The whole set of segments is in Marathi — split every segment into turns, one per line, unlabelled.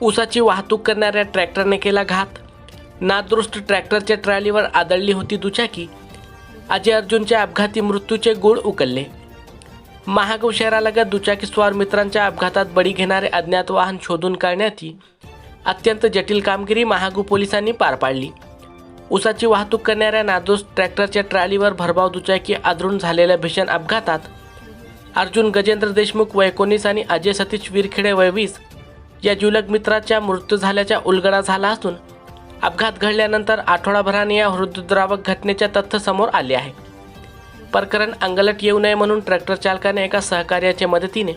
ऊसाची वाहतूक करणाऱ्या ट्रॅक्टरने केला घात. नादुरुस्त ट्रॅक्टरच्या ट्रॅलीवर आदळली होती दुचाकी. अजय अर्जुनच्या अपघाती मृत्यूचे गुळ उकलले. महागाव शहरालगत दुचाकीस्वार मित्रांच्या अपघातात बळी घेणारे अज्ञात वाहन शोधून काढण्याची अत्यंत जटिल कामगिरी महागू पोलिसांनी पार पाडली. ऊसाची वाहतूक करणाऱ्या नादोस ट्रॅक्टरच्या ट्रॅलीवर भरभाव दुचाकी आदरून झालेल्या भीषण अपघातात अर्जुन गजेंद्र देशमुख वय एकोणीस आणि अजय सतीश विरखेडे वय वीस या जुलग मित्राच्या मृत्यू झाल्याचा उलगडा झाला असून अपघात घडल्यानंतर आठवडाभराने या हृदयद्रावक घटनेच्या तथ्य समोर आले आहे. प्रकरण अंगलट येऊ नये म्हणून ट्रॅक्टर चालकाने एका सहकार्याच्या मदतीने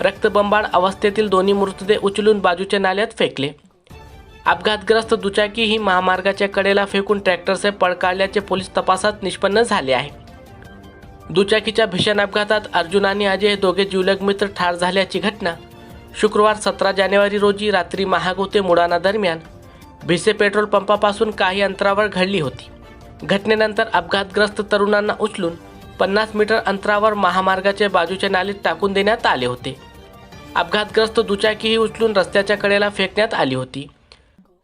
रक्तबंबाळ अवस्थेतील दोन्ही मृतदेह उचलून बाजूच्या नाल्यात फेकले. अपघातग्रस्त दुचाकी ही महामार्गाच्या कडेला फेकून ट्रॅक्टरचे पळ काढल्याचे पोलीस तपासात निष्पन्न झाले आहे. दुचाकीच्या भीषण अपघातात अर्जुन आणि अजय हे दोघे जिवलग मित्र ठार झाल्याची घटना शुक्रवार सतरा जानेवारी रोजी रात्री महागो ते मुडाना दरम्यान भिसे पेट्रोल पंपापासून काही अंतरावर घडली होती. घटनेनंतर अपघातग्रस्त तरुणांना उचलून पन्नास मीटर अंतरावर महामार्गाच्या बाजूच्या नालीत टाकून देण्यात आले होते. अपघातग्रस्त दुचाकीही उचलून रस्त्याच्या कडेला फेकण्यात आली होती.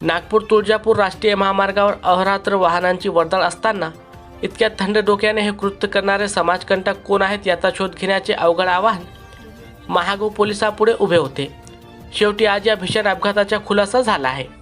नागपूर तुळजापूर राष्ट्रीय महामार्गावर अहरात्र वाहनांची वर्दळ असताना इतक्या थंड डोक्याने हे कृत्य करणारे समाजकंटक कोण आहेत याचा शोध घेण्याचे अवघड आवाहन महागाव पोलिसापुढे उभे होते. शेवटी आज या भीषण अपघाताचा खुलासा झाला आहे.